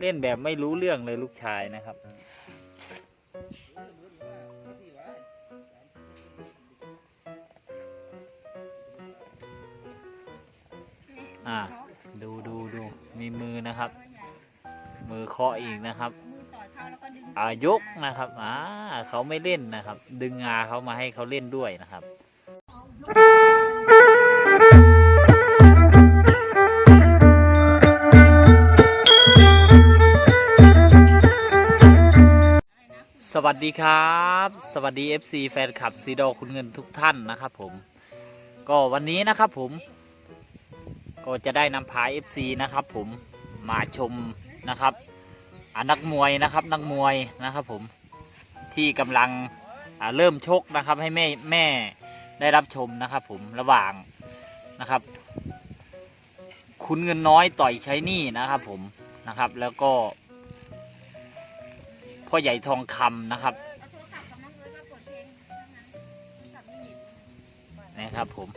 เล่นแบบไม่รู้เรื่องเลยลูกชายนะครับ อ่า ดูดูดูมีมือนะครับ มือเคาะอีกนะครับอาแล้วก็ดึงอายกนะครับ อ่าเขาไม่เล่นนะครับ ดึงงาเขามาให้เขาเล่นด้วยนะครับ สวัสดีครับ สวัสดี FC แฟนคลับซีดอคุณเงินทุกท่านนะครับผม ก็วันนี้นะครับผม ก็จะได้นำพา FC นะครับผมมาชมนะครับนักมวยนะครับนักมวยนะครับผมที่กำลังเริ่มชกนะครับให้แม่แม่ได้รับชมนะครับผมระหว่างนะครับ คุณเงินน้อยต่อยใช้นี่นะครับผมนะครับแล้วก็ พ่อใหญ่ทองคำนะครับนะครับผม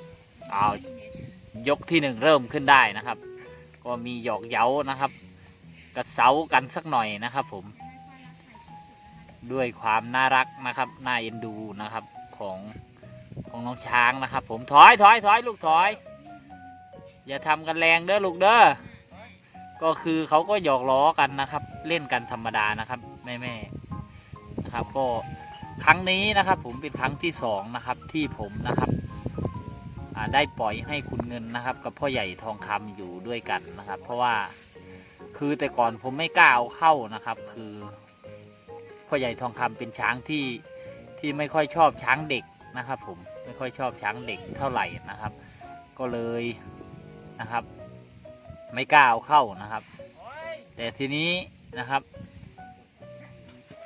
เอายกที่หนึ่งเริ่มขึ้นได้นะครับ ก็มีหยอกเย้านะครับ กระเซากันสักหน่อยนะครับผม ด้วยความน่ารักนะครับ น่าเอ็นดูนะครับของของน้องช้างนะครับ ผมถอยถอยถอยลูกถอย อย่าทำกันแรงเด้อลูกเด้อก็คือเขาก็หยอกล้อกันนะครับ เล่นกันธรรมดานะครับ แม่แม่นะครับ ก็ครั้งนี้นะครับ ผมเป็นครั้งที่สองนะครับ ที่ผมนะครับได้ปล่อยให้คุณเงินนะครับ กับพ่อใหญ่ทองคำอยู่ด้วยกันนะครับ เพราะว่าคือแต่ก่อนผมไม่กล้าเอาเข้านะครับ คือพ่อใหญ่ทองคำเป็นช้างที่ที่ไม่ค่อยชอบช้างเด็กนะครับ ผมไม่ค่อยชอบช้างเด็กเท่าไหร่นะครับ ก็เลยนะครับ ไม่กล้าเอาเข้านะครับ แต่ทีนี้นะครับ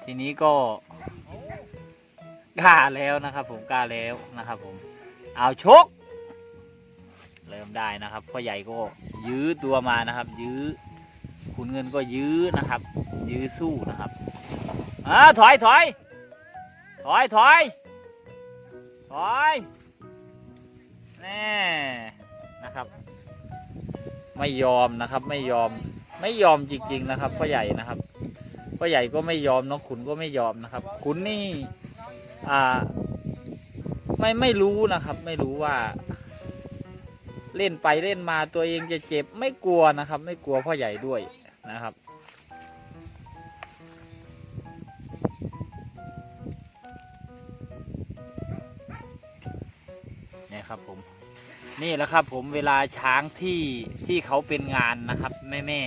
ทีนี้ก็กล้าแล้วนะครับผมกล้าแล้วนะครับผมเอาชก เริ่มได้นะครับพ่อใหญ่ก็ยื้อตัวมานะครับ ยื้อคุณเงินก็ยื้อนะครับ ยื้อสู้นะครับอ่าถอยถอยถอยถอยถอยแน่นะครับ ไม่ยอมนะครับ ไม่ยอมไม่ยอมจริง ๆ นะครับพ่อใหญ่นะครับ พ่อใหญ่ก็ไม่ยอมน้องขุนก็ไม่ยอมนะครับ ขุนนี่อ่า ไม่ไม่รู้นะครับ ไม่รู้ว่า เล่นไปเล่นมาตัวเองจะเจ็บไม่กลัวนะครับ ไม่กลัวพ่อใหญ่ด้วยนะครับเนี่ยครับผมนี่แหละครับผมเวลาช้างที่ที่เขาเป็นงานนะครับ แม่แม่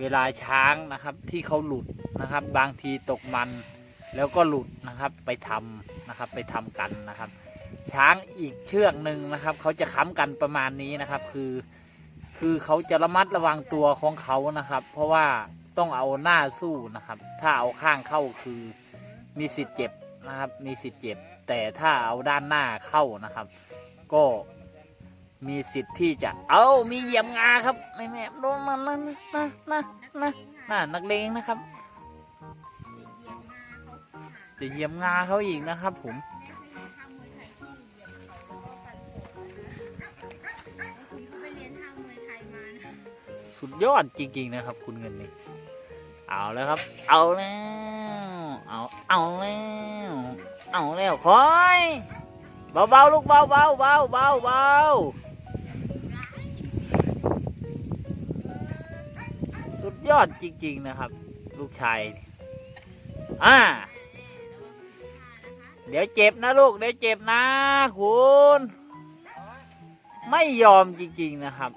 เวลาช้างนะครับที่เขาหลุด นะครับ บางทีตกมันแล้วก็หลุดนะครับไปทำนะครับไปทำกันนะครับ ช้างอีกเชือกหนึ่งนะครับเขาจะค้ำกันประมาณนี้นะครับ คือ คือเขาจะระมัดระวังตัวของเขานะครับ เพราะว่าต้องเอาหน้าสู้นะครับ ถ้าเอาข้างเข้าคือมีสิทธิ์เจ็บนะครับ มีสิทธิ์เจ็บ แต่ถ้าเอาด้านหน้าเข้านะครับ ก็มีสิทธิ์ที่จะ เอามีเหยียบงาครับแม่แม่ลงมานะนะนะนะน่านักเลงนะครับ จะเหยียบงาเขาหาจะเหยียบงาเขาอีกนะครับผมคุณเขาไปเรียนทางมวยไทยมานะสุดยอดจริงๆนะครับ คุณเงินนี่เอาแล้วครับ เอาแล้ว เอาเอาแล้ว เอาแล้วคอยเบาๆลูกเบาๆเบาเบาเบาเบาสุดยอดจริงๆนะครับ ลูกชายอ่า เดี๋ยวเจ็บนะลูก เดี๋ยวเจ็บนะคุณ ไม่ยอมจริงๆนะครับ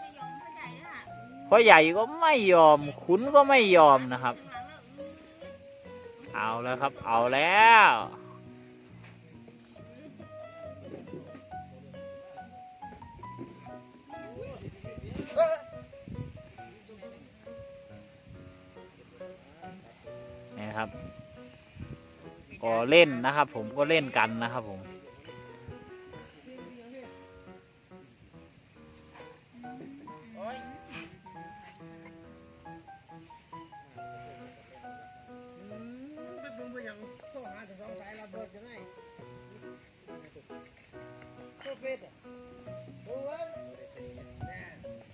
พ่อใหญ่ก็ไม่ยอมขุนก็ไม่ยอมนะครับ เอาแล้วครับ เอาแล้วนี่ครับ ก็เล่นนะครับ ผมก็เล่นกันนะครับผม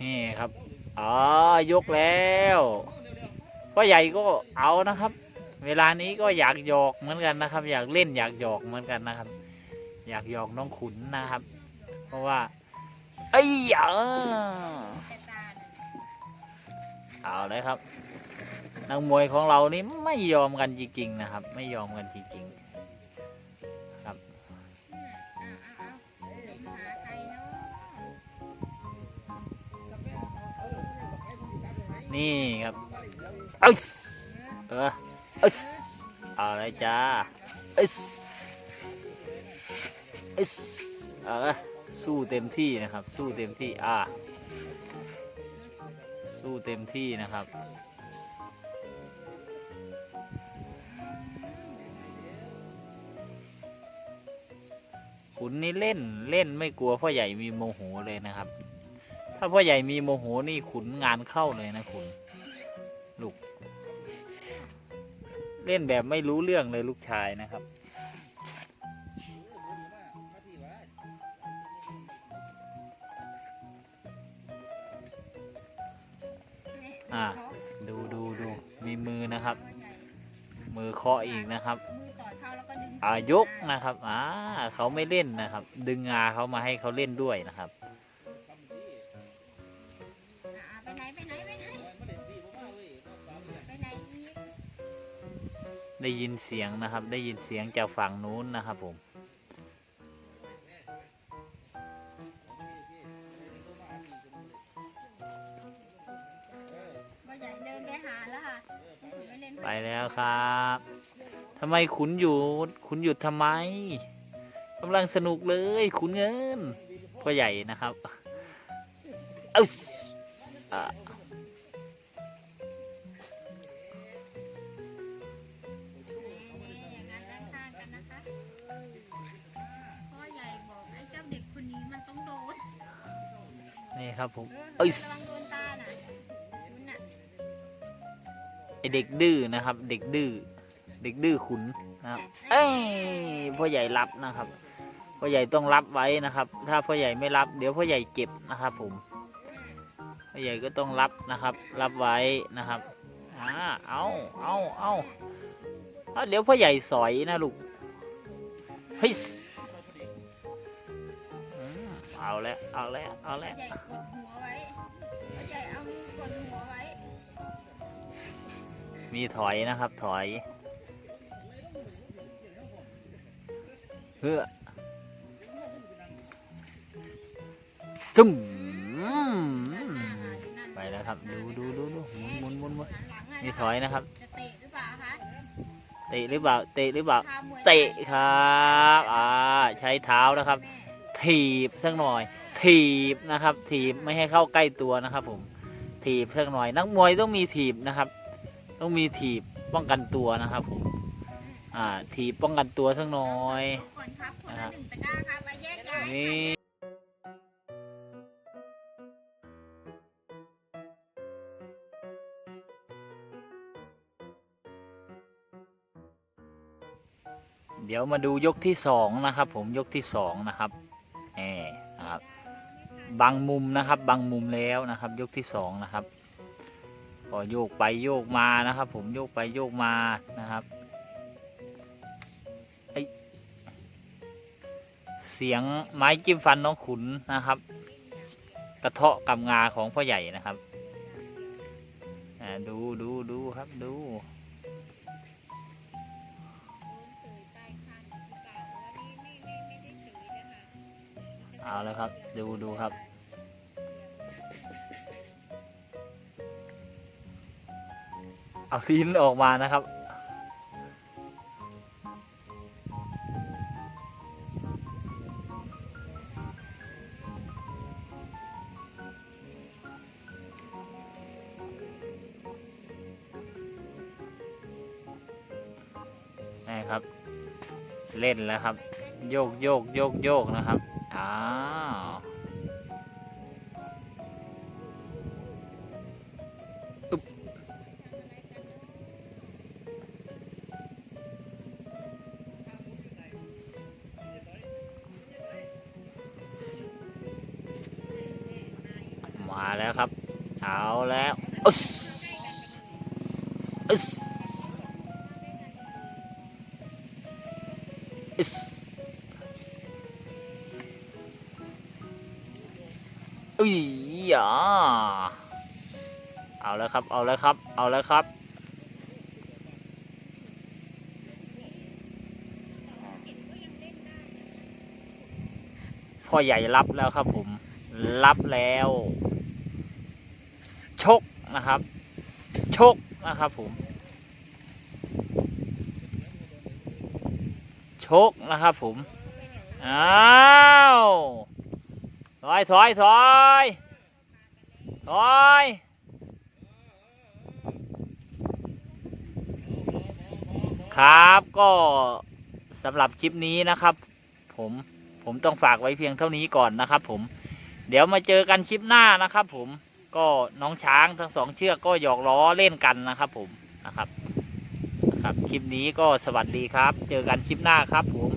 นี่ครับ อ๋อ ยกแล้วพ่อใหญ่ก็เอานะครับ เวลานี้ก็อยากหยอกเหมือนกันนะครับ อยากเล่นอยากหยอกเหมือนกันนะครับ อยากหยอกน้องขุนนะครับ เพราะว่าไอ้ยเออแต่ตาเอาเลยครับนักมวยของเรานี่ไม่ยอมกันจริงๆนะครับ ไม่ยอมกันจริงๆครับนี่ครเนาะนี่ครับเอ้ยเออ เอ้ยเอาเลยจ้าเอ้ยเอ้ยเอาละสู้เต็มที่นะครับ สู้เต็มที่ อ่า สู้เต็มที่นะครับ ขุนนี่เล่นเล่นไม่กลัวพ่อใหญ่มีโมโหเลยนะครับ ถ้าพ่อใหญ่มีโมโหนี่ขุนงานเข้าเลยนะขุน เล่นแบบไม่รู้เรื่องเลยลูกชายนะครับ อ่า ดูดูดูมีมือนะครับ มือเคาะอีกนะครับมือต่อยเข้าแล้วก็ดึงอายกนะครับ อ่า เขาไม่เล่นนะครับ ดึงงาเขามาให้เขาเล่นด้วยนะครับ ได้ยินเสียงนะครับ ได้ยินเสียงจากฝั่งนู้นนะครับผมพ่อใหญ่เดินไปหาแล้วค่ะคุณไม่เล่นไปแล้วครับทำไมขุนหยุดขุนหยุดทำไมกำลังสนุกเลยขุนเงินพ่อใหญ่นะครับ เอ้า นี่ครับผมเอเอ้อยระวังโดนตาน่ะคุณน่ะไอเด็กดื้อนะครับ เด็กดื้อเด็กดื้อขุนนะครับ เอ้ยพ่อใหญ่รับนะครับพ่อใหญ่ต้องรับไว้นะครับ ถ้าพ่อใหญ่ไม่รับ เดี๋ยวพ่อใหญ่เจ็บนะครับผมพ่อใหญ่ก็ต้องรับนะครับ รับไว้นะครับอ่าเอาเอาเอาเอาเดี๋ยวพ่อใหญ่สอยนะลูกเฮ้ยอืม เอาแล้วเอาแล้วเอาแล้วใหญ่กดหัวไว้พ่อใหญ่เอามือกดหัวไว้ มีถอยนะครับ ถอยเพื่อจุ่มไปแล้วครับ ดูดูดูดูหมุนหมุนหมุนหมุนมีถอยนะครับจะเตะหรือเปล่าคะเตะหรือเปล่าเตะหรือเปล่าคามวยเตะครับ อ่า ใช้เท้านะครับแม่ ถีบสักหน่อย ถีบนะครับ ถีบไม่ให้เข้าใกล้ตัวนะครับ ผม ถีบสักหน่อย นักมวยต้องมีถีบนะครับ ต้องมีถีบป้องกันตัวนะครับผมอ่าถีบป้องกันตัวสักหน่อยก่อนครับคนละหนึ่งตะกร้าครับไปแยกย้ายนี่เดี๋ยวมาดูยกที่สองนะครับ ผมยกที่สองนะครับแหมนะครับ บางมุมนะครับ บางมุมแล้วนะครับ ยกที่สองนะครับก็โยกไปโยกมานะครับ ผมโยกไปโยกมานะครับไอเสียงไม้จิ้มฟันน้องขุนนะครับ กระเทาะกับงาของพ่อใหญ่นะครับอ่าดูดูดูครับดูเอาแล้วครับ ดูดูครับ เอาลิ้นออกมานะครับนี่ครับ เล่นแล้วครับ โยกโยกโยกโยกนะครับ เอาแล้วอุ๊สอึสอึสอุ้ยอย่าเอาแล้วครับ เอาแล้วครับ เอาแล้วครับพ่อใหญ่รับแล้วครับผม รับแล้ว ชกนะครับ ชกนะครับผมชกนะครับผมอ้าวถอยถอยถอยถอยครับก็สำหรับคลิปนี้นะครับ ผมผมต้องฝากไว้เพียงเท่านี้ก่อนนะครับ ผม เดี๋ยวมาเจอกันคลิปหน้านะครับ ผม ก็น้องช้างทั้งสองเชือกก็หยอกล้อเล่นกันนะครับผมนะครับนะครับ คลิปนี้ก็สวัสดีครับ เจอกันคลิปหน้าครับผม